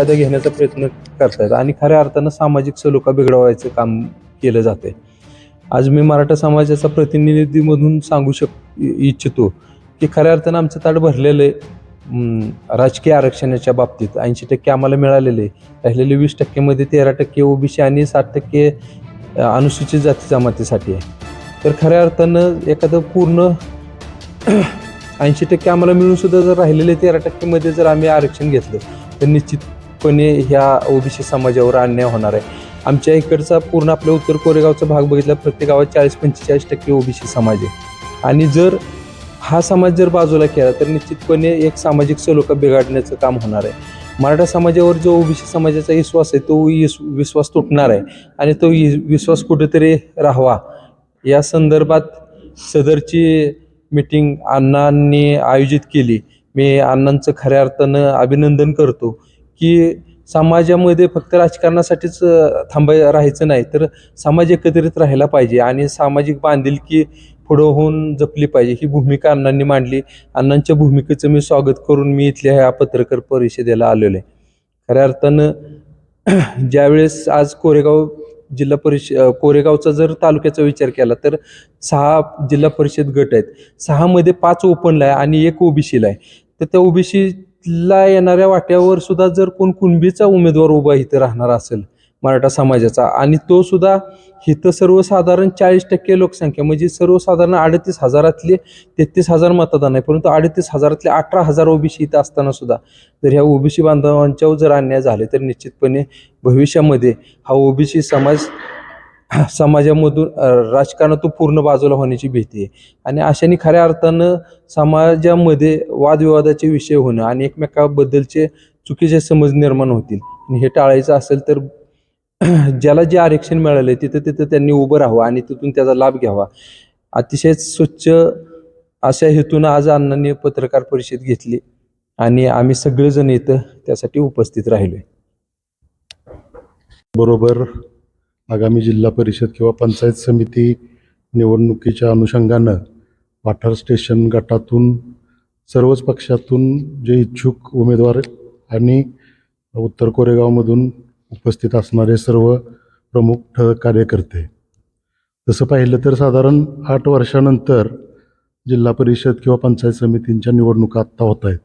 फायदा घेण्याचा प्रयत्न करतायत. आणि खऱ्या अर्थानं सामाजिक सलोखा बिघडवायचं काम केलं जाते आज मी मराठा समाजाचा प्रतिनिधीमधून सांगू शक इच्छितो की खऱ्या अर्थानं आमचं ताट भरलेलं आहे. राजकीय आरक्षणाच्या बाबतीत ऐंशी टक्के आम्हाला मिळालेले राहिलेले वीस टक्केमध्ये तेरा टक्के ओबीसी आणि साठ टक्के अनुसूचित जाती जमातीसाठी आहे. तर खऱ्या अर्थानं एखादं पूर्ण ऐंशी टक्के आम्हाला मिळून सुद्धा जर राहिलेले तेरा टक्केमध्ये जर आम्ही आरक्षण घेतलं तर निश्चित निश्चितपणे ह्या ओबीसी समाजावर अन्याय होणार आहे. आमच्या इकडचा पूर्ण आपल्या उत्तर कोरेगावचा भाग बघितला प्रत्येक गावात चाळीस पंचेचाळीस टक्के ओबीसी समाज आहे. आणि जर हा समाज जर बाजूला केला तर निश्चितपणे एक सामाजिक सलोखा बिघाडण्याचं काम होणार आहे. मराठा समाजावर जो ओबीसी समाजाचा विश्वास आहे तो विश्वास तुटणार आहे. आणि तो विश्वास कुठेतरी राहावा. या संदर्भात सदरची मीटिंग अण्णांनी आयोजित केली. मी अण्णांचं खऱ्या अर्थानं अभिनंदन करतो. की समाजामध्ये फक्त राजकारणासाठीच थांबाय राहायचं नाही तर समाज एकत्रित राहायला पाहिजे आणि सामाजिक बांधिलकी पुढं होऊन जपली पाहिजे. ही भूमिका अण्णांनी मांडली. अण्णांच्या भूमिकेचं मी स्वागत करून मी इथल्या ह्या पत्रकार परिषदेला आलेलो आहे. खऱ्या अर्थानं ज्यावेळेस आज कोरेगाव जिल्हा परिषद कोरेगावचा जर तालुक्याचा विचार केला तर सहा जिल्हा परिषद गट आहेत. सहामध्ये पाच ओपनला आहे आणि एक ओबीसीला आहे. तर त्या ला येणाऱ्या वाट्यावर सुद्धा जर कोण कुणबीचा उमेदवार उभा इथं राहणार असेल मराठा समाजाचा आणि तो सुद्धा इथं सर्वसाधारण चाळीस टक्के लोकसंख्या म्हणजे सर्वसाधारण अडतीस हजारातले तेहतीस हजार मतदान आहे परंतु अडतीस हजारातले अठरा हजार ओबीसी इथं असताना सुद्धा जर ह्या ओबीसी बांधवांच्यावर जर अन्याय झाले तर निश्चितपणे भविष्यामध्ये हा ओबीसी समाज समाजामधून राजकारणातून पूर्ण बाजूला होण्याची भीती आहे. आणि अशाने खऱ्या अर्थानं समाजामध्ये वादविवादाचे विषय होणं आणि एकमेकाबद्दलचे चुकीचे समज निर्माण होतील. आणि हे टाळायचं असेल तर ज्याला जे आरक्षण मिळालं तिथं तिथं त्यांनी उभं राहावं आणि तिथून त्याचा लाभ घ्यावा. अतिशय स्वच्छ अशा हेतून आज अण्णांनी पत्रकार परिषद घेतली आणि आम्ही सगळेजण इथं त्यासाठी उपस्थित राहिलो बरोबर. आगामी जिल्हा परिषद किंवा पंचायत समिती निवडणुकीच्या अनुषंगानं वाठार स्टेशन गटातून सर्वच पक्षातून जे इच्छुक उमेदवार आणि उत्तर कोरेगावमधून उपस्थित असणारे सर्व प्रमुख ठळक कार्यकर्ते. तसं पाहिलं तर साधारण आठ वर्षानंतर जिल्हा परिषद किंवा पंचायत समितींच्या निवडणुका आत्ता होत आहेत.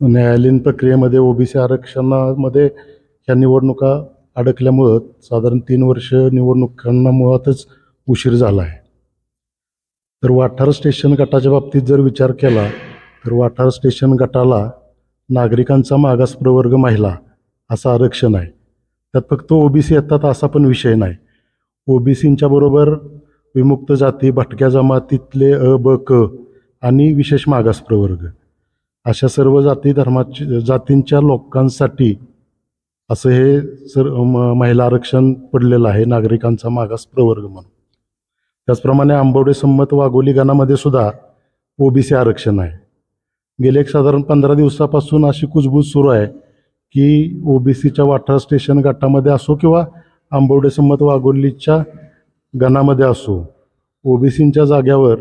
न्यायालयीन प्रक्रियेमध्ये ओबीसी आरक्षणामध्ये ह्या निवडणुका अडकल्यामुळं साधारण तीन वर्ष निवडणुकांना मुळातच उशीर झाला आहे. तर वाठार स्टेशन गटाच्या बाबतीत जर विचार केला तर वाठार स्टेशन गटाला नागरिकांचा मागास प्रवर्ग महिला असं आरक्षण आहे. त्यात फक्त ओबीसी येतात असा पण विषय नाही. ओबीसींच्या बरोबर विमुक्त जाती भटक्या जमातीतले अ ब क आणि विशेष मागास प्रवर्ग. अशा सर्व जाती धर्माची जातींच्या लोकांसाठी असं हे सर म- महिला आरक्षण पडलेलं आहे नागरिकांचा मागास प्रवर्ग म्हणून. त्याचप्रमाणे आंबवडे संमत वाघोली गणामध्ये सुद्धा ओबीसी आरक्षण आहे. गेले एक साधारण पंधरा दिवसापासून अशी कुजबूज सुरू आहे की ओबीसीच्या वाठार स्टेशन गटामध्ये असो किंवा आंबवडे संमत वाघोलीच्या गणामध्ये असो ओबीसींच्या जाग्यावर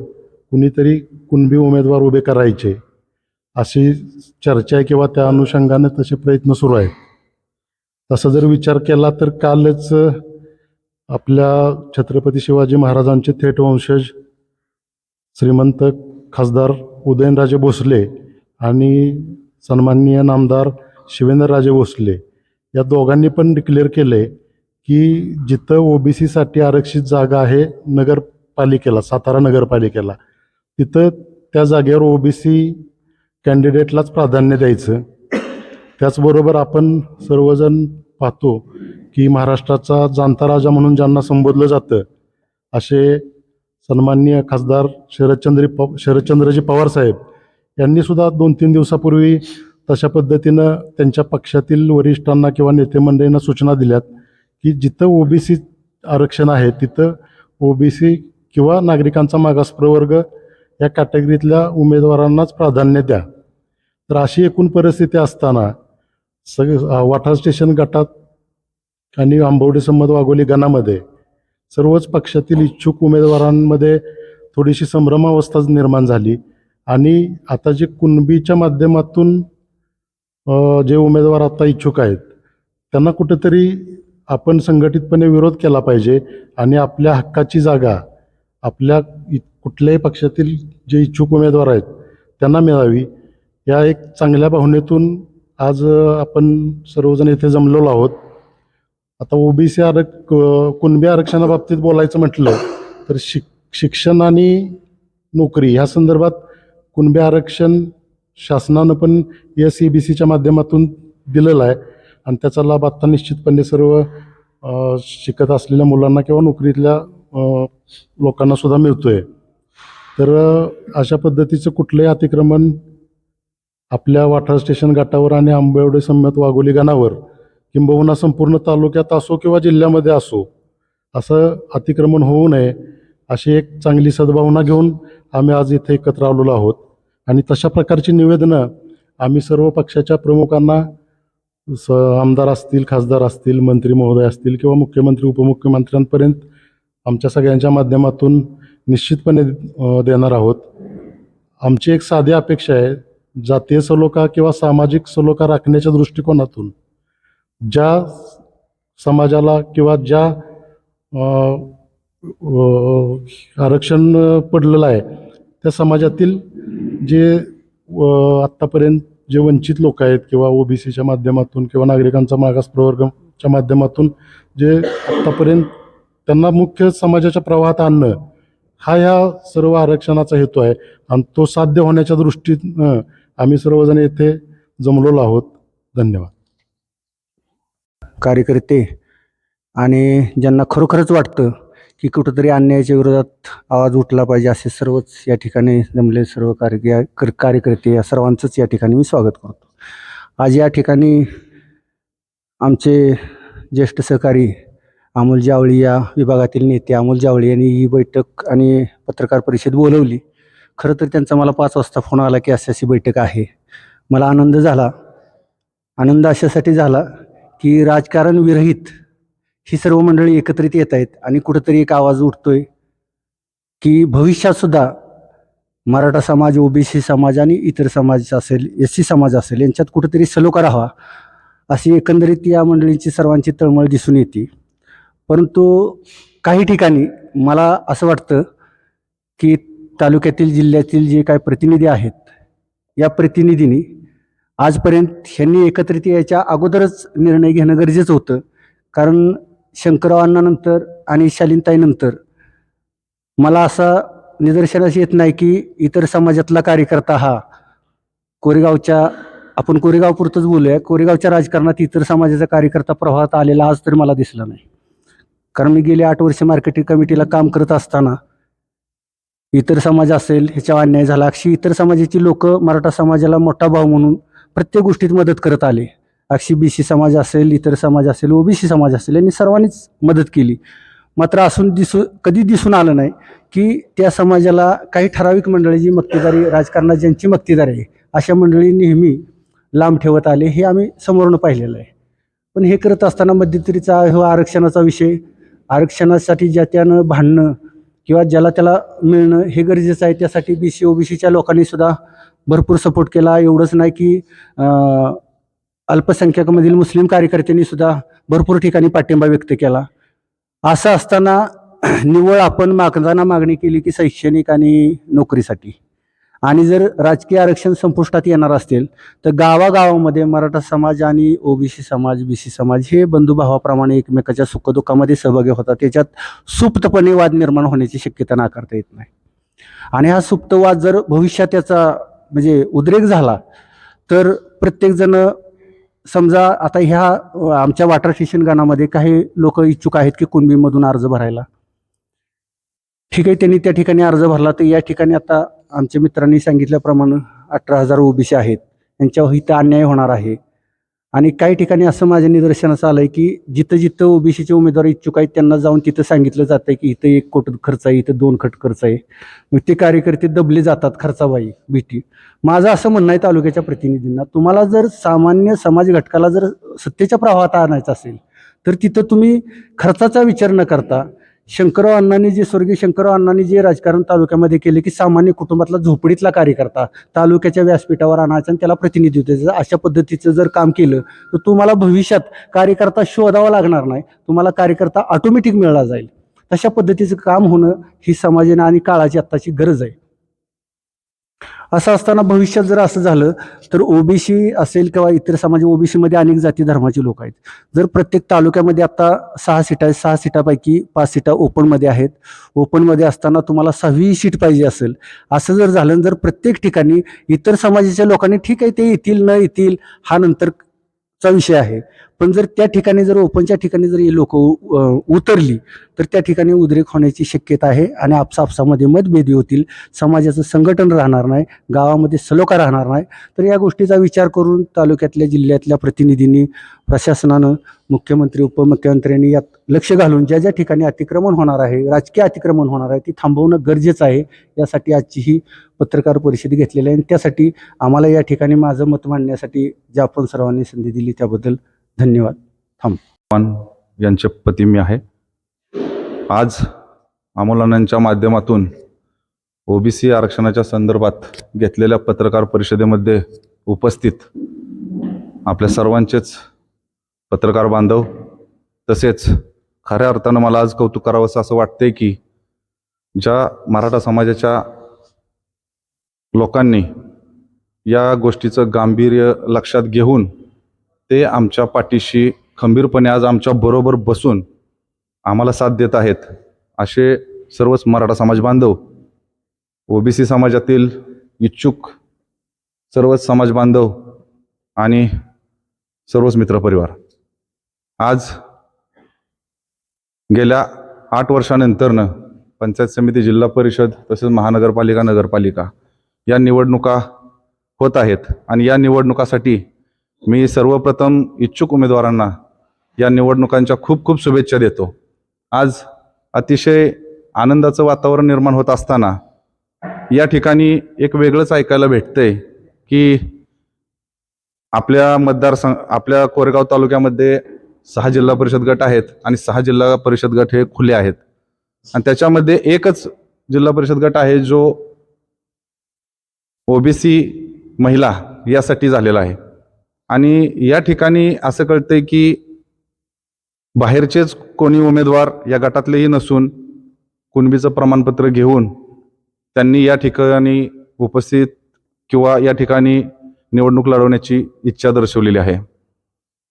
कुणीतरी कुणबी उमेदवार उभे करायचे अशी चर्चा आहे किंवा त्या अनुषंगाने तसे प्रयत्न सुरू आहेत. तसा जर विचार केला तर कालच आपल्या छत्रपती शिवाजी महाराजांचे थेट वंशज श्रीमंत खासदार उदयनराजे भोसले आणि सन्माननीय नामदार शिवेंद्रराजे भोसले या दोघांनी पण डिक्लेअर केले की जिथं ओबीसीसाठी आरक्षित जागा आहे नगरपालिकेला सातारा नगरपालिकेला तिथं त्या जागेवर ओबीसी कॅन्डिडेटलाच प्राधान्य द्यायचं. त्याचबरोबर आपण सर्वजण पाहतो की महाराष्ट्राचा जाणता राजा म्हणून ज्यांना संबोधलं जातं असे सन्माननीय खासदार शरदचंद्र प शरदचंद्रजी पवार साहेब यांनी सुद्धा दोन तीन दिवसापूर्वी तशा पद्धतीनं त्यांच्या पक्षातील वरिष्ठांना किंवा नेतेमंडळींना सूचना दिल्यात की जिथं ओबीसी आरक्षण आहे तिथं ओबीसी किंवा नागरिकांचा मागास प्रवर्ग या कॅटेगरीतल्या उमेदवारांनाच प्राधान्य द्या. तर अशी एकूण परिस्थिती असताना सगळे वाठार स्टेशन गटात आणि आंबवडे संमत वाघोली गणामध्ये सर्वच पक्षातील इच्छुक उमेदवारांमध्ये थोडीशी संभ्रमावस्था निर्माण झाली. आणि आता जे कुणबीच्या माध्यमातून जे उमेदवार आता इच्छुक आहेत त्यांना कुठेतरी आपण संघटितपणे विरोध केला पाहिजे आणि आपल्या हक्काची जागा आपल्या इ- कुठल्याही पक्षातील जे इच्छुक उमेदवार आहेत त्यांना मिळावी. या एक चांगल्या भावनेतून आज आपण सर्वजण इथे जमलेलो आहोत. आता ओबीसी आरक कुणबी आरक्षणाबाबतीत बोलायचं म्हटलं तर शिक शिक्षण आणि नोकरी ह्या संदर्भात कुणबी आरक्षण शासनानं पण एस ई बी सीच्या माध्यमातून दिलेलं आहे. आणि त्याचा लाभ आत्ता निश्चितपणे सर्व शिकत असलेल्या मुलांना किंवा नोकरीतल्या लोकांना सुद्धा मिळतोय. तर अशा पद्धतीचं कुठलंही अतिक्रमण आपल्या वाठार स्टेशन घाटावर आणि आंबेवडे सम्यत वाघोली गणावर किंबहुना संपूर्ण तालुक्यात असो किंवा जिल्ह्यामध्ये असो असं अतिक्रमण होऊ नये अशी एक चांगली सद्भावना घेऊन आम्ही आज इथे एकत्र आलेलो आहोत. आणि तशा प्रकारची निवेदनं आम्ही सर्व पक्षाच्या प्रमुखांना स आमदार असतील खासदार असतील मंत्री महोदय असतील किंवा मुख्यमंत्री उपमुख्यमंत्र्यांपर्यंत आमच्या सगळ्यांच्या माध्यमातून निश्चितपणे देणार आहोत. आमची एक साधी अपेक्षा आहे जातीय सलोखा किंवा सामाजिक सलोखा राखण्याच्या दृष्टिकोनातून ज्या समाजाला किंवा ज्या आरक्षण पडलेलं आहे त्या समाजातील जे आत्तापर्यंत जे वंचित लोक आहेत किंवा ओबीसीच्या माध्यमातून किंवा नागरिकांचा मागास प्रवर्गच्या माध्यमातून जे आत्तापर्यंत त्यांना मुख्य समाजाच्या प्रवाहात आणणं हा या सर्व आरक्षणाचा हेतू आहे. आणि तो साध्य होण्याच्या दृष्टीनं आम्ही सर्वजण येथे जमलेलो आहोत. धन्यवाद. कार्यकर्ते आणि ज्यांना खरोखरच वाटतं की कुठंतरी अन्यायाच्या विरोधात आवाज उठला पाहिजे असे सर्वच या ठिकाणी जमले सर्व कार्य कर- कार्यकर्ते या सर्वांचंच या ठिकाणी मी स्वागत करतो. आज या ठिकाणी आमचे ज्येष्ठ सहकारी अमोल जावळी या विभागातील नेते अमोल जावळी यांनी ही बैठक आणि पत्रकार परिषद बोलवली. खरं तर त्यांचा मला पाच वाजता फोन आला की अशी अशी बैठक आहे. मला आनंद झाला. आनंद अशासाठी झाला की राजकारण विरहित ही सर्व मंडळी एकत्रित येत आहेत आणि कुठंतरी एक आवाज उठतोय की भविष्यातसुद्धा मराठा समाज ओबीसी समाज आणि इतर समाज असेल एस सी समाज असेल यांच्यात कुठंतरी सलोखा राहावा अशी एकंदरीत या मंडळींची सर्वांची तळमळ दिसून येते. परंतु काही ठिकाणी मला असं वाटतं की तालुक्यातील जिल्ह्यातील जे काही प्रतिनिधी आहेत या प्रतिनिधींनी आजपर्यंत ह्यांनी एकत्रित यायच्या अगोदरच निर्णय घेणं गरजेचं होतं. कारण शंकरराव आणि शालीनताईनंतर मला असा निदर्शनास येत नाही की इतर समाजातला कार्यकर्ता हा कोरेगावच्या आपण कोरेगावपुरतंच बोलूया कोरेगावच्या राजकारणात इतर समाजाचा कार्यकर्ता प्रवाहात आलेला आज तरी मला दिसला नाही. कारण मी गेले आठ वर्ष मार्केटिंग कमिटीला काम करत असताना इतर समाज असेल ह्याच्यावर अन्याय झाला. अशी इतर समाजाची लोक मराठा समाजाला मोठा भाव म्हणून प्रत्येक गोष्टीत मदत करत आले. अक्षी बी सी समाज असेल इतर समाज असेल ओबीसी समाज असेल यांनी सर्वांनीच मदत केली. मात्र असून दिसू कधी दिसून आलं नाही की त्या समाजाला काही ठराविक मंडळी जी मक्तेदारी राजकारणात ज्यांची मक्तेदारी आहे अशा मंडळी नेहमी लांब ठेवत आले हे आम्ही समोरून पाहिलेलं आहे. पण हे करत असताना मध्यंतरीचा हो आरक्षणाचा विषय आरक्षणासाठी ज्या त्यानं भांडणं किंवा ज्याला त्याला मिळणं हे गरजेचं आहे त्यासाठी बी सी ओबीसीच्या लोकांनी सुद्धा भरपूर सपोर्ट केला. एवढंच नाही की अं, अल्पसंख्याकामधील मुस्लिम कार्यकर्त्यांनी सुद्धा भरपूर ठिकाणी पाठिंबा व्यक्त केला. असं असताना निव्वळ आपण मागताना मागणी केली की शैक्षणिक आणि नोकरीसाठी. आणि जर राजकीय आरक्षण संपुष्टात येणार असतील तर गावागावामध्ये मराठा समाज आणि ओबीसी समाज बी सी समाज हे बंधुभावाप्रमाणे एकमेकाच्या सुखदुःखामध्ये सहभागी होतात. त्याच्यात सुप्तपणे वाद निर्माण होण्याची शक्यता नाकारता येत नाही. आणि हा सुप्तवाद जर भविष्यात त्याचा म्हणजे उद्रेक झाला तर प्रत्येकजण समजा आता ह्या आमच्या वाटर स्टेशन गणामध्ये काही लोक इच्छुक आहेत की कुणबीमधून अर्ज भरायला. ठीक आहे त्यांनी त्या ठिकाणी अर्ज भरला. तर या ठिकाणी आता आमच्या मित्रांनी सांगितल्याप्रमाणे अठरा हजार ओबीसी आहेत. यांच्यावर इथं अन्याय होणार आहे. आणि काही ठिकाणी असं माझ्या निदर्शनास आलं आहे की जिथं जिथं ओबीसीचे उमेदवार इच्छुक आहेत त्यांना जाऊन तिथं सांगितलं जातं आहे की इथं एक कोट खर्च आहे इथं दोन खट खर्च आहे. मग ते कार्यकर्ते दबले जातात खर्चाबाई भीती. माझं असं म्हणणं आहे तालुक्याच्या प्रतिनिधींना तुम्हाला जर सामान्य समाज घटकाला जर सत्तेच्या प्रवाहात आणायचं असेल तर तिथं तुम्ही खर्चाचा विचार न करता शंकरराव अण्णांनी जे स्वर्गीय शंकरराव अण्णांनी जे राजकारण तालुक्यामध्ये केले की सामान्य कुटुंबातला झोपडीतला कार्यकर्ता तालुक्याच्या व्यासपीठावर आणायचा आणि त्याला प्रतिनिधित्व द्यायचं अशा पद्धतीचं जर काम केलं तर तुम्हाला भविष्यात कार्यकर्ता शोधावा लागणार नाही. तुम्हाला कार्यकर्ता ऑटोमॅटिक मिळला जाईल. तशा पद्धतीचं काम होणं ही समाजाने आणि काळाची आत्ताची गरज आहे. असं असताना भविष्यात जर असं झालं तर ओबीसी असेल किंवा इतर समाज ओबीसीमध्ये अनेक जाती धर्माचे लोक आहेत. जर प्रत्येक तालुक्यामध्ये आता सहा सीटा आहेत सहा सीटापैकी पाच सीटा ओपनमध्ये आहेत. ओपनमध्ये असताना तुम्हाला सहावी सीट पाहिजे असेल. असं जर झालं जर प्रत्येक ठिकाणी इतर समाजाच्या लोकांनी ठीक आहे ते येतील न येतील हा नंतर चा विषय आहे. पण जर त्या ठिकाणी जर ओपनच्या ठिकाणी जर ही लोक उतरली तर त्या ठिकाणी उद्रेक होण्याची शक्यता आहे आणि आपसापसामध्ये मतभेदी होतील. समाजाचं संघटन राहणार नाही गावामध्ये सलोखा राहणार नाही. तर या गोष्टीचा विचार करून तालुक्यातल्या जिल्ह्यातल्या प्रतिनिधींनी प्रशासनानं मुख्यमंत्री उपमुख्यमंत्र्यांनी यात लक्ष घालून ज्या ज्या ठिकाणी अतिक्रमण होणार आहे राजकीय अतिक्रमण होणार आहे ती थांबवणं गरजेचं आहे. यासाठी आजची ही पत्रकार परिषद घेतलेली आहे आणि त्यासाठी आम्हाला या ठिकाणी माझं मत मांडण्यासाठी ज्या आपण सर्वांनी संधी दिली त्याबद्दल धन्यवाद. थांब. यांचे पती मी आहे. आज आमोलानांच्या माध्यमातून ओबीसी आरक्षणाच्या संदर्भात घेतलेल्या पत्रकार परिषदेमध्ये उपस्थित आपल्या सर्वांचेच पत्रकार बांधव तसेच खऱ्या अर्थानं मला आज कौतुक करावंसं असं वाटतंय की ज्या मराठा समाजाच्या लोकांनी या गोष्टीचं गांभीर्य लक्षात घेऊन ते आमच्या पाठीशी खंबीरपणे आज आमच्या बरोबर बसून आम्हाला साथ देत आहेत. असे सर्वच मराठा समाज बांधव ओबीसी समाजातील इच्छुक सर्वच समाज बांधव आणि सर्वच मित्रपरिवार आज गेल्या आठ वर्षानंतरनं पंचायत समिती जिल्हा परिषद तसेच महानगरपालिका नगरपालिका या निवडणुका होत आहेत. आणि या निवडणुकासाठी मी सर्वप्रथम इच्छुक उमेदवारांना या निवडणुकांच्या खूप खूप शुभेच्छा देतो. आज अतिशय आनंदाचं वातावरण निर्माण होत असताना या ठिकाणी एक वेगळंच ऐकायला भेटतंय की आपल्या मतदारसंघ आपल्या कोरेगाव तालुक्यामध्ये सहा जिल्हा परिषद गट आहेत आणि सहा जिल्हा परिषद गट हे खुले आहेत. आणि त्याच्यामध्ये एकच जिल्हा परिषद गट आहे जो ओबीसी महिला यासाठी झालेला आहे. आणि या ठिकाणी असं कळतंय की बाहेरचेच कोणी उमेदवार या गटातलेही नसून कुणबीचं प्रमाणपत्र घेऊन त्यांनी या ठिकाणी उपस्थित किंवा या ठिकाणी निवडणूक लढवण्याची इच्छा दर्शवलेली आहे.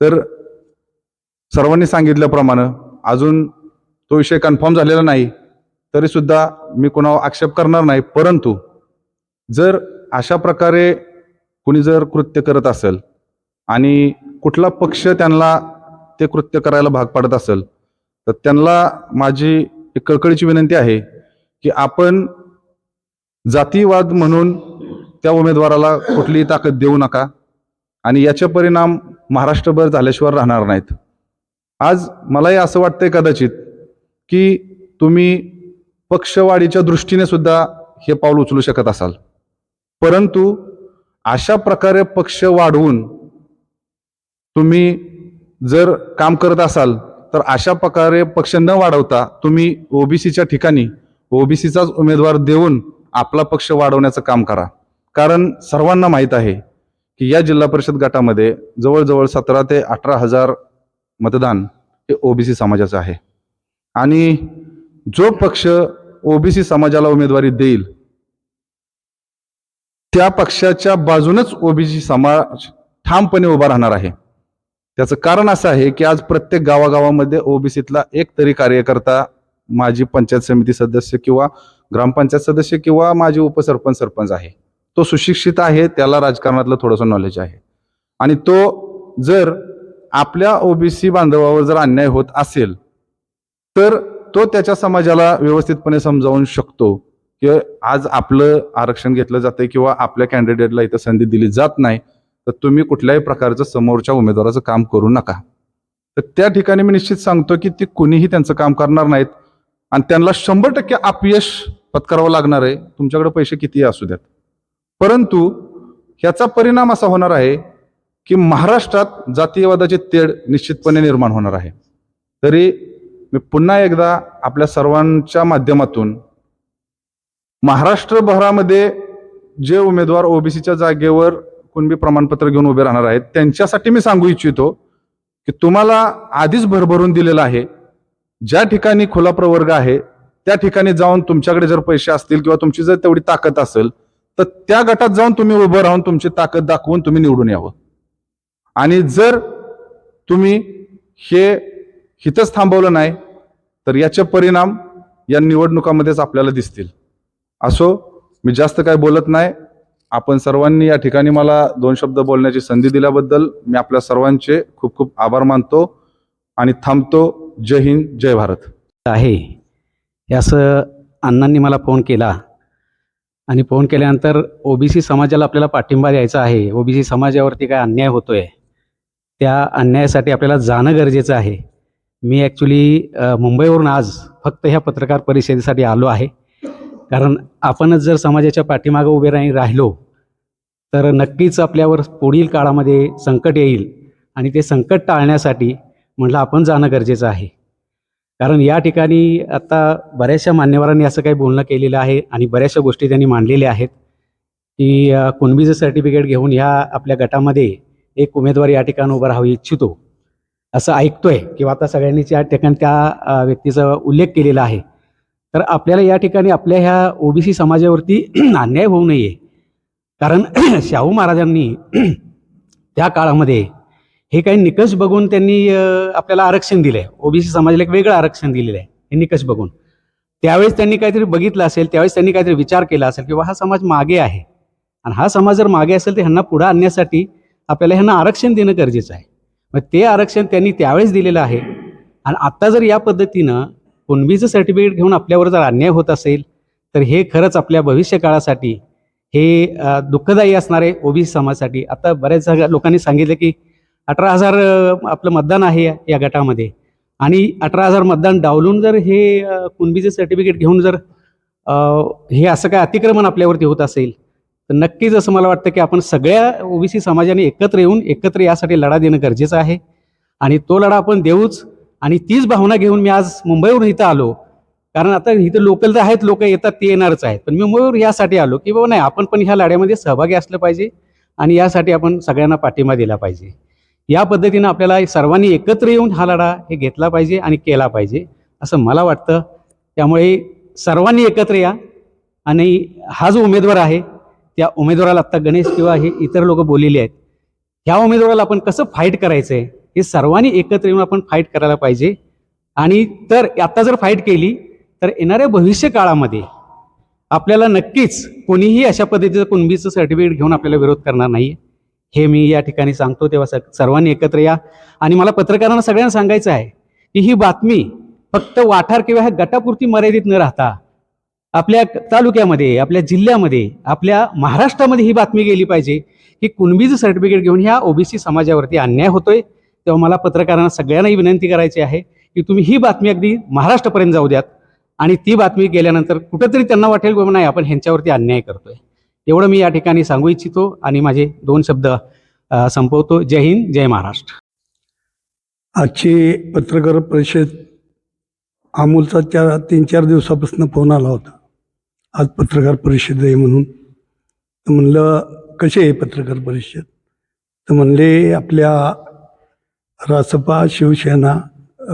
तर सर्वांनी सांगितल्याप्रमाणे अजून तो विषय कन्फर्म झालेला नाही तरीसुद्धा मी कोणावर आक्षेप करणार नाही परंतु जर अशा प्रकारे कुणी जर कृत्य करत असेल आणि कुठला पक्ष त्यांना ते कृत्य करायला भाग पाडत असेल तर त्यांना माझी एक कळकळीची विनंती आहे की आपण जातीवाद म्हणून त्या उमेदवाराला कुठलीही ताकद देऊ नका आणि याचे परिणाम महाराष्ट्रभर झाल्याशिवाय राहणार नाहीत. आज मलाही असं वाटतंय कदाचित की तुम्ही पक्षवाढीच्या दृष्टीने सुद्धा हे पाऊल उचलू शकत असाल. परंतु अशा प्रकारे पक्ष वाढवून तुम्ही जर काम करत असाल तर अशा प्रकारे पक्ष न वाढवता तुम्ही ओबीसीच्या ठिकाणी ओबीसीचाच उमेदवार देऊन आपला पक्ष वाढवण्याचं काम करा. कारण सर्वांना माहीत आहे की या जिल्हा परिषद गटामध्ये जवळजवळ सतरा ते अठरा हजार मतदान हे ओबीसी समाजाचं आहे. आणि जो पक्ष ओबीसी समाजाला उमेदवारी देईल त्या पक्षाच्या बाजूनच ओबीसी समाज ठामपणे उभा राहणार आहे. त्याचं कारण असं आहे की आज प्रत्येक गावागावामध्ये ओबीसीतला एक तरी कार्यकर्ता माजी पंचायत समिती सदस्य किंवा ग्रामपंचायत सदस्य किंवा माजी उपसरपंच सरपंच आहे. तो सुशिक्षित आहे त्याला राजकारणातलं थोडंसं नॉलेज आहे. आणि तो जर आपल्या ओबीसी बांधवावर जर अन्याय होत असेल तर तो त्याच्या समाजाला व्यवस्थितपणे समजावून शकतो की आज आपलं आरक्षण घेतलं जातंय किंवा आपल्या कॅन्डिडेटला इथं संधी दिली जात नाही तर तुम्ही कुठल्याही प्रकारचं समोरच्या उमेदवाराचं काम करू नका. तर त्या ठिकाणी मी निश्चित सांगतो की ते कुणीही त्यांचं काम करणार नाहीत. आणि त्यांना शंभर टक्के अपयश पत्करावं लागणार आहे. तुमच्याकडे पैसे कितीही असू द्यात. परंतु ह्याचा परिणाम असा होणार आहे की महाराष्ट्रात जातीयवादाची तेढ निश्चितपणे निर्माण होणार आहे. तरी मी पुन्हा एकदा आपल्या सर्वांच्या माध्यमातून महाराष्ट्रभरामध्ये जे उमेदवार ओबीसीच्या जागेवर कुणबी प्रमाणपत्र घेऊन उभे राहणार आहेत त्यांच्यासाठी मी सांगू इच्छितो की तुम्हाला आधीच भरभरून दिलेलं आहे. ज्या ठिकाणी खुला प्रवर्ग आहे त्या ठिकाणी जाऊन तुमच्याकडे जर पैसे असतील किंवा तुमची जर तेवढी ताकद असेल तर त्या गटात जाऊन तुम्ही उभं राहून तुमची ताकद दाखवून तुम्ही निवडून यावं. आणि जर तुम्ही हे हितच थांबवलं नाही तर याचे परिणाम या निवडणुकामध्येच आपल्याला दिसतील. असो मी जास्त काय बोलत नाही. आपण सर्वांनी या ठिकाणी मला दोन शब्द बोलण्याची संधी दिल्याबद्दल मी आपल्या सर्वांचे खूप खूप आभार मानतो आणि थांबतो. जय हिंद जय भारत. आहे. हे असं अण्णांनी मला फोन केला. आणि फोन केल्यानंतर ओबीसी समाजाला आपल्याला पाठिंबा द्यायचा आहे. ओबीसी समाजावरती काय अन्याय होतोय? त्या अन्यायासाठी आपल्याला जाणं गरजेचं आहे. मी ॲक्च्युली मुंबईवरून आज फक्त ह्या पत्रकार परिषदेसाठी आलो आहे. कारण आपणच जर समाजाच्या पाठीमागं उभे राही राहिलो तर नक्कीच आपल्यावर पुढील काळामध्ये संकट येईल आणि ते संकट टाळण्यासाठी म्हटलं आपण जाणं गरजेचं आहे. कारण या ठिकाणी आता बऱ्याचशा मान्यवरांनी असं काही बोलणं केलेलं आहे आणि बऱ्याचशा गोष्टी त्यांनी मांडलेल्या आहेत की कुणबीचं सर्टिफिकेट घेऊन ह्या आपल्या गटामध्ये एक उमेदवार या ठिकाणी उभं राहू इच्छितो असं ऐकतोय किंवा आता सगळ्यांनीच या ठिकाणी त्या व्यक्तीचा उल्लेख केलेला आहे. तर आपल्याला या ठिकाणी आपल्या ह्या ओबीसी समाजावरती अन्याय होऊ नये. कारण शाहू महाराजांनी त्या काळामध्ये हे काही निकष बघून त्यांनी आपल्याला आरक्षण दिलं आहे ओबीसी समाजाला एक वेगळं आरक्षण दिलेलं आहे हे निकष बघून. त्यावेळेस त्यांनी काहीतरी बघितलं असेल त्यावेळेस त्यांनी काहीतरी विचार केला असेल किंवा हा समाज मागे आहे. आणि हा समाज जर मागे असेल तर ह्यांना पुढं आणण्यासाठी आपल्याला ह्यांना आरक्षण देणं गरजेचं आहे. मग ते आरक्षण त्यांनी त्यावेळेस दिलेलं आहे. आणि आत्ता जर या पद्धतीनं कुणबीचं सर्टिफिकेट घेऊन आपल्यावर जर अन्याय होत असेल तर हे खरंच आपल्या भविष्य काळासाठी हे दुःखदायी असणार आहे ओबीसी समाजासाठी. आता बऱ्याच लोकांनी सांगितलं की अठरा हजार आपलं मतदान आहे या- गटामध्ये. आणि अठरा हजार मतदान डावलून जर हे कुणबीचे सर्टिफिकेट घेऊन जर हे असं काय अतिक्रमण आपल्यावरती होत असेल तर नक्कीच असं मला वाटतं की आपण सगळ्या ओबीसी समाजाने एकत्र येऊन एकत्र यासाठी लढा देणं गरजेचं आहे. आणि तो लढा आपण देऊच. आणि तीच भावना घेऊन मी आज मुंबईवरून इथं आलो. कारण आता इथं लोकल तर आहेत लोक येतात ते येणारच आहेत. पण मी मयूर यासाठी आलो की बाबा नाही आपण पण ह्या लढ्यामध्ये सहभागी असलं पाहिजे आणि यासाठी आपण सगळ्यांना पाठिंबा दिला पाहिजे. या पद्धतीनं आपल्याला सर्वांनी एकत्र येऊन हा लढा हे घेतला पाहिजे आणि केला पाहिजे असं मला वाटतं. त्यामुळे सर्वांनी एकत्र या आणि हा जो उमेदवार आहे त्या उमेदवाराला आत्ता गणेश किंवा हे इतर लोक बोललेले आहेत ह्या उमेदवाराला आपण कसं फाईट करायचं आहे हे सर्वांनी एकत्र येऊन आपण फाईट करायला पाहिजे. आणि तर आत्ता जर फाईट केली तर येणाऱ्या भविष्य काळामध्ये आपल्याला नक्कीच कोणीही अशा पद्धतीचं कुणबीचं सर्टिफिकेट घेऊन आपल्याला विरोध करणार नाही हे मी या ठिकाणी सांगतो तेव्हा स- सर्वांनी एकत्र या. आणि मला पत्रकारांना सगळ्यांना सांगायचं आहे की ही बातमी फक्त वाठार किंवा ह्या गटापुरती मर्यादित न राहता आपल्या तालुक्यामध्ये आपल्या जिल्ह्यामध्ये आपल्या महाराष्ट्रामध्ये ही बातमी गेली पाहिजे की कुणबीचं सर्टिफिकेट घेऊन ह्या ओबीसी समाजावरती अन्याय होतोय. तेव्हा मला पत्रकारांना सगळ्यांनाही विनंती करायची आहे की तुम्ही ही बातमी अगदी महाराष्ट्रापर्यंत जाऊ द्यात. आणि ती बातमी गेल्यानंतर कुठंतरी त्यांना वाटेल बाबा नाही आपण ह्यांच्यावरती अन्याय करतोय. एवढं मी या ठिकाणी सांगू इच्छितो आणि माझे दोन शब्द संपवतो. जय हिंद जय महाराष्ट्र. आजची पत्रकार परिषद अमोलचा चार तीन चार दिवसापासून फोन आला होता. आज पत्रकार परिषद आहे म्हणून. तर म्हणलं कसे आहे पत्रकार परिषद? तर म्हणले आपल्या रासपा शिवसेना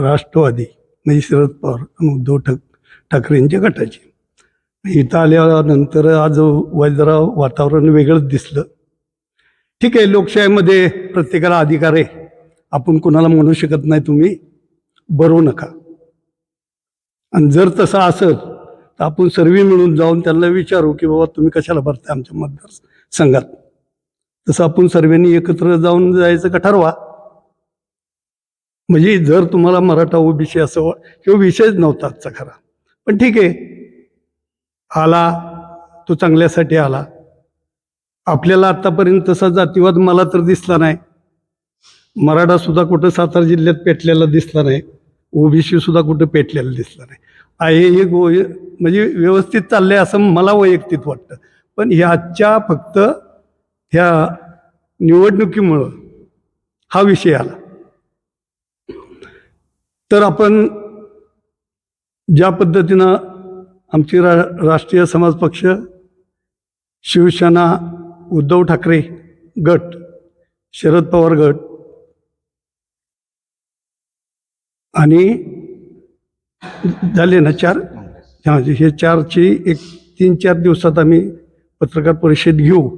राष्ट्रवादी म्हणजे शरद पवार आणि उद्धव ठाकरे. ठाकरेंच्या गटाची. इथं आल्यानंतर आज जरा वातावरण वेगळंच दिसलं. ठीक आहे लोकशाहीमध्ये प्रत्येकाला अधिकार आहे. आपण कुणाला म्हणू शकत नाही तुम्ही. भरू नका. आणि जर तसं असेल तर आपण सर्व मिळून जाऊन त्यांना विचारू की बाबा तुम्ही कशाला भरता आमच्या मतदार संघात. तसं आपण सर्वांनी एकत्र जाऊन जायचं का ठरवा? म्हणजे जर तुम्हाला मराठा ओबीसी असं किंवा विषयच नव्हता आजचा खरा. पण ठीक आहे. आला. तो चांगल्यासाठी आला. आपल्याला आतापर्यंत तसा जातीवाद मला तर दिसला नाही. मराठा सुद्धा कुठं सातारा जिल्ह्यात पेटलेला दिसला नाही. ओबीसी सुद्धा कुठं पेटलेला दिसला नाही. आहे हे गो म्हणजे व्यवस्थित चाललंय असं मला वैयक्तिक वाटतं. पण ह्याच्या फक्त ह्या निवडणुकीमुळं हा विषय आला. तर आपण ज्या पद्धतीनं आमची रा राष्ट्रीय समाज पक्ष शिवसेना उद्धव ठाकरे गट शरद पवार गट आणि झाले ना चार? हां हे चारची एक तीन चार दिवसात आम्ही पत्रकार परिषद घेऊ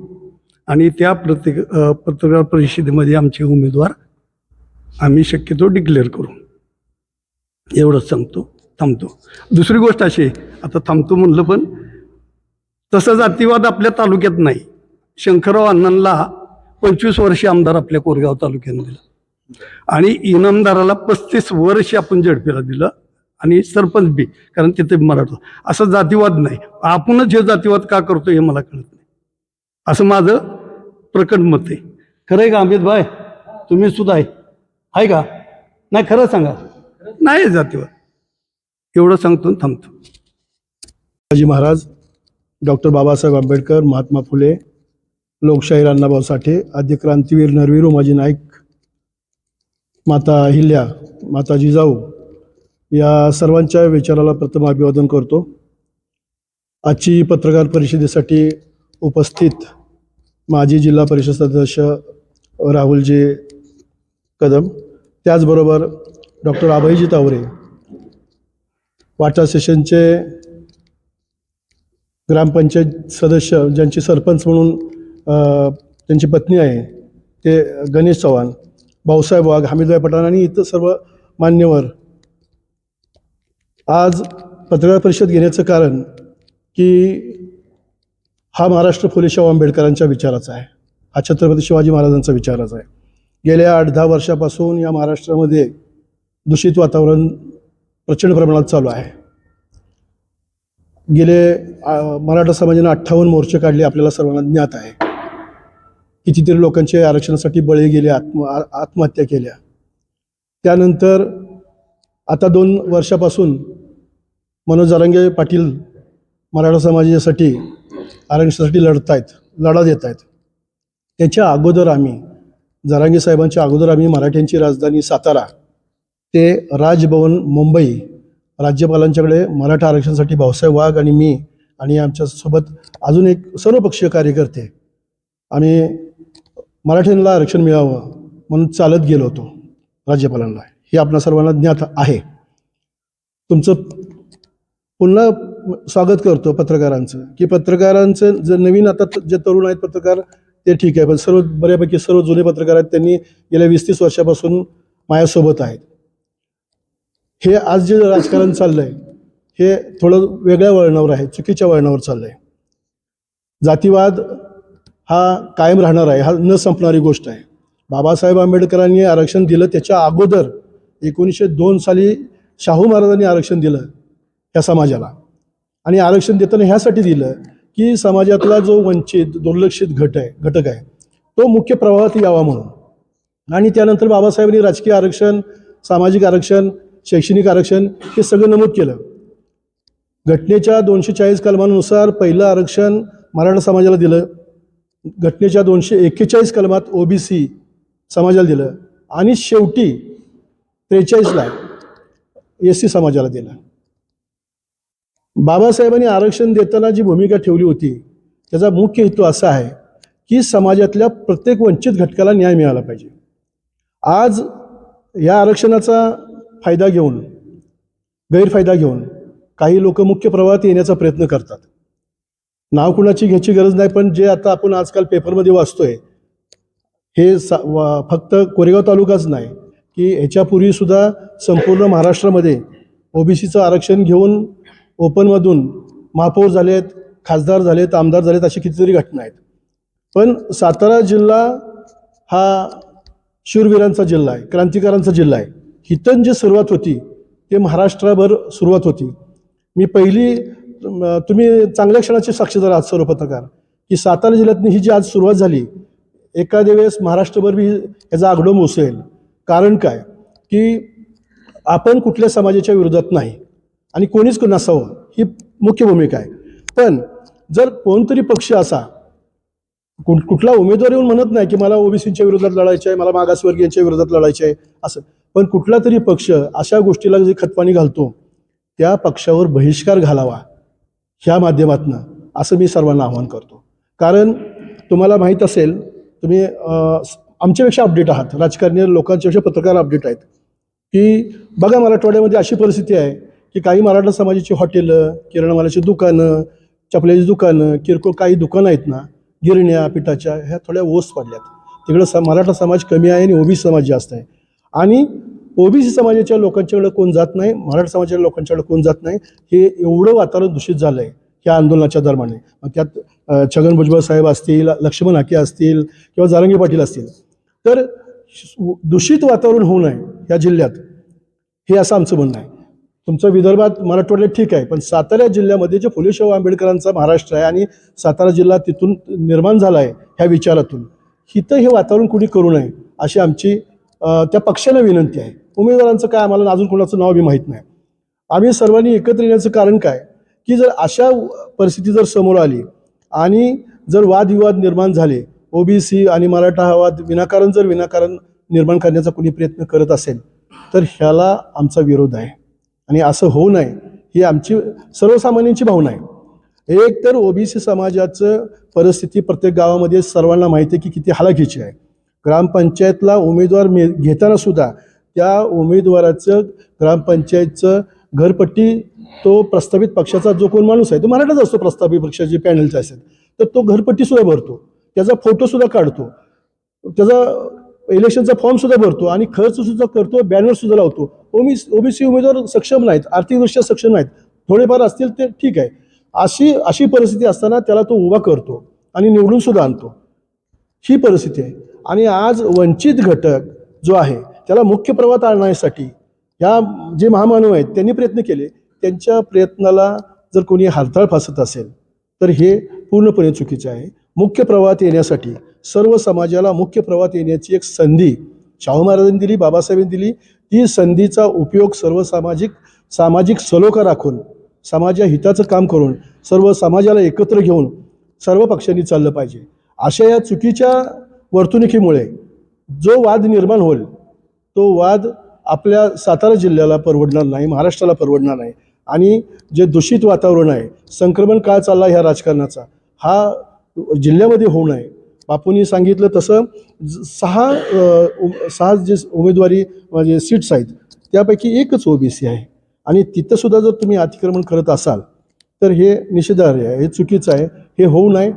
आणि त्या प्रत्येक पत्रकार परिषदेमध्ये आमचे उमेदवार आम्ही शक्यतो डिक्लेअर करू. एवढंच सांगतो. थांबतो. दुसरी गोष्ट अशी आता थांबतो म्हणलं पण तसा जातीवाद आपल्या तालुक्यात नाही. शंकरराव अण्णांना पंचवीस वर्षे आमदार आपल्या कोरगाव तालुक्यानं दिलं. आणि इनामदाराला पस्तीस वर्ष आपण झडपीला दिलं आणि सरपंच बी कारण तिथे मराठा. असा जातीवाद नाही. आपणच हे जातीवाद का करतो हे मला कळत नाही. असं माझं प्रकट मत आहे. खरं आहे का अमित भाई? तुम्ही सुद्धा आहे. आहे का? नाही खरं सांगा. नाही जातीवाद. एवढं सांगतो थांबतो. शिवाजी महाराज डॉक्टर बाबासाहेब आंबेडकर महात्मा फुले लोकशाहीर अण्णाभाऊ साठे आद्य क्रांतीवीर नरवीर उमाजी नाईक माता अहिल्या माता जिजाऊ या सर्वांच्या विचाराला प्रथम अभिवादन करतो. आजची पत्रकार परिषदेसाठी उपस्थित माजी जिल्हा परिषद सदस्य राहुलजी कदम त्याचबरोबर डॉक्टर अभयजी तावरे वाटा सेशनचे ग्रामपंचायत सदस्य ज्यांची सरपंच म्हणून त्यांची पत्नी आहे ते गणेश चव्हाण भाऊसाहेब वाघ हमीदभाई पठाण आणि इतर सर्व मान्यवर. आज पत्रकार परिषद घेण्याचं कारण की हा महाराष्ट्र फुले शाहू आंबेडकरांच्या विचाराचा आहे. हा छत्रपती शिवाजी महाराजांचा विचाराचा आहे. गेल्या आठ दहा वर्षापासून या महाराष्ट्रामध्ये दूषित वातावरण प्रचंड प्रमाणात चालू आहे. गेले मराठा समाजाने अठ्ठावन्न मोर्चे काढले आपल्याला सर्वांना ज्ञात आहे. कितीतरी लोकांचे आरक्षणासाठी बळी गेले आत्म आत्महत्या केल्या. त्यानंतर आता दोन वर्षापासून मनोज जारंगे पाटील मराठा समाजासाठी आरक्षणासाठी लढत आहेत लढा देत आहेत त्याच्या अगोदर आम्ही जरांगे साहेबांच्या अगोदर आम्ही मराठ्यांची राजधानी सातारा ते राजभवन मुंबई. राज्यपालांच्याकडे मराठा आरक्षणासाठी भाऊसाहेब वाघ आणि मी आणि आमच्यासोबत अजून एक सर्वपक्षीय कार्यकर्ते. आम्ही मराठ्यांना आरक्षण मिळावं म्हणून चालत गेलो होतो राज्यपालांना. हे आपल्या सर्वांना ज्ञात आहे. तुमचं पुन्हा स्वागत करतो पत्रकारांचं. की पत्रकारांचं जे नवीन आता जे तरुण आहेत पत्रकार ते ठीक आहे. पण सर्व बऱ्यापैकी सर्व जुने पत्रकार आहेत त्यांनी गेल्या वीस तीस वर्षापासून माझ्यासोबत आहेत. हे आज जे राजकारण चाललंय हे थोडं वेगळ्या वळणावर आहे चुकीच्या वळणावर चाललंय. जातीवाद हा कायम राहणार आहे हा न संपणारी गोष्ट आहे. बाबासाहेब आंबेडकरांनी आरक्षण दिलं त्याच्या अगोदर एकोणीसशे दोन साली शाहू महाराजांनी आरक्षण दिलं या समाजाला. आणि आरक्षण देताना ह्यासाठी दिलं की समाजातला जो वंचित दुर्लक्षित घट आहे घटक आहे तो मुख्य प्रवाहात यावा म्हणून. आणि त्यानंतर बाबासाहेबांनी राजकीय आरक्षण सामाजिक आरक्षण शैक्षणिक आरक्षण हे सगळं नमूद केलं. घटनेच्या दोनशे चाळीस कलमानुसार पहिलं आरक्षण मराठा समाजाला दिलं. घटनेच्या दोनशे एक्केचाळीस कलमात ओबीसी समाजाला दिलं. आणि शेवटी त्रेचाळीसला एस सी समाजाला दिलं. बाबासाहेबांनी आरक्षण देताना जी भूमिका ठेवली होती त्याचा मुख्य हेतू असा आहे की समाजातल्या प्रत्येक वंचित घटकाला न्याय मिळाला पाहिजे. आज या आरक्षणाचा फायदा घेऊन गैरफायदा घेऊन काही लोक मुख्य प्रवाहात येण्याचा प्रयत्न करतात. नाव कुणाची घ्यायची गरज नाही पण जे आता आपण आजकाल पेपरमध्ये वाचतोय हे सा वा फक्त कोरेगाव तालुकाच नाही की ह्याच्यापूर्वीसुद्धा संपूर्ण महाराष्ट्रामध्ये ओबीसीचं आरक्षण घेऊन ओपनमधून महापौर झालेत खासदार झालेत आमदार झालेत अशी कितीतरी घटना आहेत. पण सातारा जिल्हा हा शूरवीरांचा जिल्हा आहे क्रांतिकारांचा जिल्हा आहे. हितन जी सुरुवात होती ते महाराष्ट्राभर सुरुवात होती. मी पहिली तुम्ही चांगल्या क्षणाचे साक्षीदार आहात सर्व पत्रकार की सातारा जिल्ह्यातनी ही जी आज सुरुवात झाली एखाद्या वेळेस महाराष्ट्रभर मी याचा आगडोम उसळेल. कारण काय? की आपण कुठल्या समाजाच्या विरोधात नाही आणि कोणीच नसावं ही मुख्य भूमिका आहे. पण जर कोणतरी पक्ष असा कुठला उमेदवार येऊन म्हणत नाही की मला ओबीसीच्या विरोधात लढायचं आहे मला मागासवर्गीयांच्या विरोधात लढायचं आहे असं पण कुठला तरी पक्ष अशा गोष्टीला जे खतपाणी घालतो त्या पक्षावर बहिष्कार घालावा ह्या माध्यमातनं असं मी सर्वांना आवाहन करतो. कारण तुम्हाला माहीत असेल तुम्ही आमच्यापेक्षा अपडेट आहात. राजकारणी लोकांच्यापेक्षा पत्रकार अपडेट आहेत. की बघा मराठवाड्यामध्ये अशी परिस्थिती आहे की काही मराठा समाजाची हॉटेलं किराणामालाची दुकानं चपल्याची दुकानं किरकोळ काही दुकानं आहेत ना गिरण्या पिठाच्या ह्या थोड्या ओस पडल्यात. तिकडं स मराठा समाज कमी आहे आणि ओबीसी समाज जास्त आहे. आणि ओबीसी समाजाच्या लोकांच्याकडे कोण जात नाही मराठा समाजाच्या लोकांच्याकडे कोण जात नाही हे एवढं वातावरण दूषित झालं आहे ह्या आंदोलनाच्या दरम्यान. मग त्यात छगन भुजबळ साहेब असतील लक्ष्मण हाके असतील किंवा जारंगी पाटील असतील. तर दूषित वातावरण होऊ नये या जिल्ह्यात हे असं आमचं म्हणणं आहे. तुमचं विदर्भात मराठवाड्यात ठीक आहे पण सातारा जिल्ह्यामध्ये जे फुले आंबेडकरांचा महाराष्ट्र आहे आणि सातारा जिल्हा तिथून निर्माण झाला आहे ह्या विचारातून हिथं हे वातावरण कुणी करू नये अशी आमची त्या पक्षाला विनंती आहे. उमेदवारांचं काय आम्हाला अजून कोणाचं नाव बी माहीत नाही. आम्ही सर्वांनी एकत्र येण्याचं कारण काय? की जर अशा परिस्थिती जर समोर आली आणि जर वादविवाद निर्माण झाले ओबीसी आणि मराठा हा वाद विनाकारण जर विनाकारण निर्माण करण्याचा कोणी प्रयत्न करत असेल तर ह्याला आमचा विरोध आहे. आणि असं होऊ नये ही आमची सर्वसामान्यांची भावना आहे. एक तर ओबीसी समाजाचं परिस्थिती प्रत्येक गावामध्ये सर्वांना माहिती आहे की किती हालाखीची आहे. ग्रामपंचायतला उमेदवार मे घेताना सुद्धा त्या उमेदवाराचं ग्रामपंचायतचं घरपट्टी तो प्रस्तावित पक्षाचा जो कोण माणूस आहे तो मराठाच असतो प्रस्तावित पक्षाचे पॅनलचे असेल तर तो घरपट्टी सुद्धा भरतो. त्याचा फोटो सुद्धा काढतो. त्याचा इलेक्शनचा फॉर्म सुद्धा भरतो आणि खर्च सुद्धा करतो बॅनर सुद्धा लावतो. ओमी ओबीसी उमेदवार सक्षम नाहीत आर्थिकदृष्ट्या सक्षम नाहीत. थोडेफार असतील ते ठीक आहे. अशी अशी परिस्थिती असताना त्याला तो उभा करतो आणि निवडून सुद्धा आणतो. ही परिस्थिती आहे. आणि आज वंचित घटक जो आहे त्याला मुख्य प्रवाहात आणण्यासाठी ह्या जे महामानव आहेत त्यांनी प्रयत्न केले. त्यांच्या प्रयत्नाला जर कोणी हरताळ फासत असेल तर हे पूर्णपणे चुकीचे आहे. मुख्य प्रवाहात येण्यासाठी सर्व समाजाला मुख्य प्रवाहात येण्याची एक संधी शाहू महाराजांनी दिली बाबासाहेबांनी दिली. ती संधीचा उपयोग सर्व सामाजिक सामाजिक सलोखा राखून समाजा हिताचं काम करून सर्व समाजाला एकत्र घेऊन सर्व पक्षांनी चाललं पाहिजे. अशा या चुकीच्या वर्तणुकीमुळे जो वाद निर्माण होईल तो वाद आपल्या सातारा जिल्ह्याला परवडणार नाही महाराष्ट्राला परवडणार नाही. आणि जे दूषित वातावरण आहे संक्रमण काळ चालला ह्या राजकारणाचा हा जिल्ह्यामध्ये होऊ नये. बापूंनी सांगितलं तसं ज- सहा उम- सहा जे उमेदवारी म्हणजे सीट्स आहेत त्यापैकी एकच ओबीसी आहे. आणि तिथंसुद्धा जर तुम्ही अतिक्रमण करत असाल तर हे निषेधार्ह आहे हे चुकीचं आहे हे होऊ नये.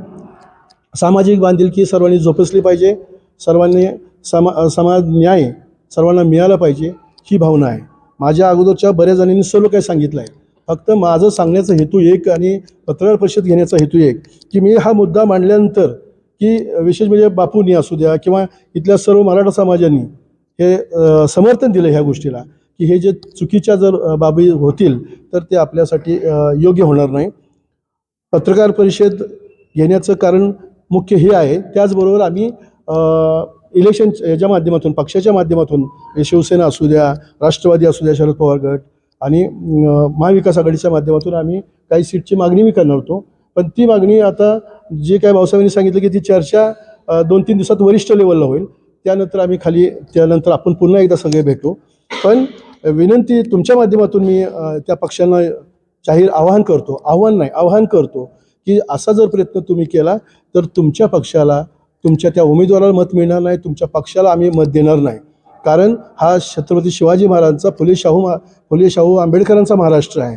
सामाजिक बांधिलकी सर्वांनी जोपासली पाहिजे. सर्वांनी समा समाज न्याय सर्वांना मिळाला पाहिजे ही भावना आहे. माझ्या अगोदरच्या बऱ्याच जणांनी सर्व काही सांगितलं आहे फक्त माझं सांगण्याचा हेतू एक आणि पत्रकार परिषद घेण्याचा हेतू एक की मी हा मुद्दा मांडल्यानंतर की विशेष म्हणजे बापूंनी असू द्या किंवा इथल्या सर्व मराठा समाजांनी हे समर्थन दिलं ह्या गोष्टीला की हे जे चुकीच्या जर बाबी होतील तर ते आपल्यासाठी योग्य होणार नाही. पत्रकार परिषद घेण्याचं कारण मुख्य हे आहे. त्याचबरोबर आम्ही इलेक्शन याच्या माध्यमातून पक्षाच्या माध्यमातून म्हणजे शिवसेना असू द्या राष्ट्रवादी असू द्या शरद पवार गट आणि महाविकास आघाडीच्या माध्यमातून आम्ही काही सीटची मागणी मी करणार होतो. पण ती मागणी आता जे काय भाऊसाहेबांनी सांगितलं की ती चर्चा दोन तीन दिवसात वरिष्ठ लेवलला होईल. त्यानंतर आम्ही खाली त्यानंतर आपण पुन्हा एकदा सगळे भेटू. पण विनंती तुमच्या माध्यमातून मी त्या पक्षांना जाहीर आवाहन करतो. आव्हान नाही आव्हान करतो. की असा जर प्रयत्न तुम्ही केला तर तुमच्या पक्षाला तुमच्या त्या उमेदवाराला मत मिळणार नाही तुमच्या पक्षाला आम्ही मत देणार नाही. कारण हा छत्रपती शिवाजी महाराजांचा फुले शाहू फुले शाहू आंबेडकरांचा महाराष्ट्र आहे.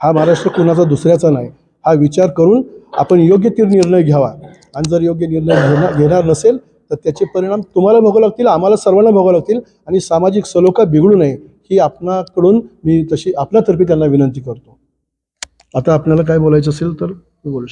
हा महाराष्ट्र कुणाचा दुसऱ्याचा नाही. हा विचार करून आपण योग्य ते निर्णय घ्यावा. आणि जर योग्य निर्णय घेणार घेणार नसेल तर त्याचे परिणाम तुम्हाला भोगावं लागतील आम्हाला सर्वांना भोगावं लागतील आणि सामाजिक सलोखा बिघडू नये ही आपणाकडून मी तशी आपल्यातर्फे त्यांना विनंती करतो. आता आपल्याला काय बोलायचं असेल तर मी बोलू